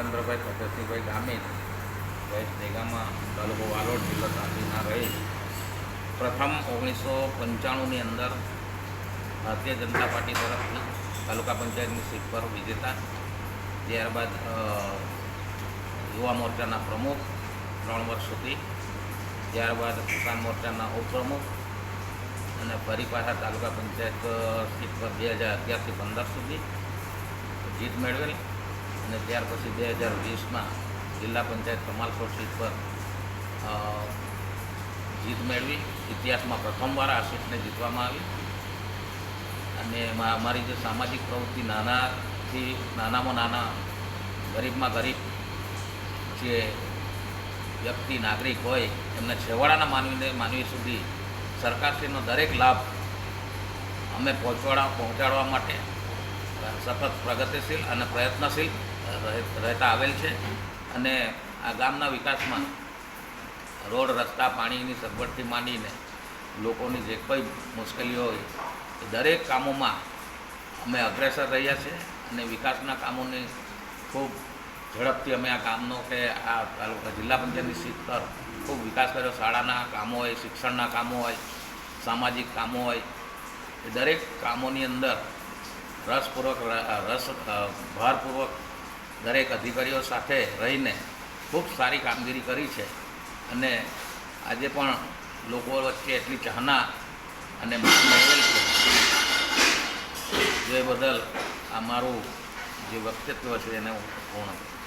સિકંદરભાઈ ભગતસિંહભાઈ Gamit waste દેગામાં તાલુકો વાલોડ જિલ્લો તાપીના રહે. પ્રથમ ઓગણીસો પંચાણુંની અંદર ભારતીય જનતા પાર્ટી તરફથી તાલુકા પંચાયતની સીટ પર વિજેતા. ત્યારબાદ યુવા મોરચાના પ્રમુખ ત્રણ વર્ષ સુધી. ત્યારબાદ કિસાન મોરચાના ઉપપ્રમુખ અને ફરી પાછા તાલુકા પંચાયત સીટ પર બે હજાર અગિયારથી પંદર સુધી જીત મેળવેલ. અને ત્યાર પછી બે હજાર વીસમાં જિલ્લા પંચાયત કમાલપુર સીટ પર જીત મેળવી. ઇતિહાસમાં પ્રથમવાર આ સીટને જીતવામાં આવી. અને એમાં અમારી જે સામાજિક પ્રવૃત્તિ નાનાથી, નાનામાં નાના, ગરીબમાં ગરીબ જે વ્યક્તિ, નાગરિક હોય, એમને છેવાડાના માનવીને, માનવી સુધી સરકારશ્રીનો દરેક લાભ અમે પહોંચવાડા પહોંચાડવા માટે સતત પ્રગતિશીલ અને પ્રયત્નશીલ રહેતા આવેલ છે અને આ ગામના વિકાસમાં રોડ, રસ્તા, પાણીની સગવડથી માંડીને લોકોની જે કોઈ મુશ્કેલીઓ હોય, એ દરેક કામોમાં અમે અગ્રેસર રહ્યા છીએ અને વિકાસના કામોની ખૂબ ઝડપથી અમે આ કામનો કે આ તાલુકા જિલ્લા પંચાયતની સીટ પર ખૂબ વિકાસ કર્યો. શાળાના કામો હોય, શિક્ષણના કામો હોય, સામાજિક કામો હોય, એ દરેક કામોની અંદર રસપૂર્વક રસ ભારપૂર્વક દરેક અધિકારીઓ સાથે રહીને ખૂબ સારી કામગીરી કરી છે. અને આજે પણ લોકો વચ્ચે એટલી ચાહના અને માન મેળવેલ છે. જે બદલ આ મારું જે વ્યક્તિત્વ છે એને હું પૂર્ણ કરું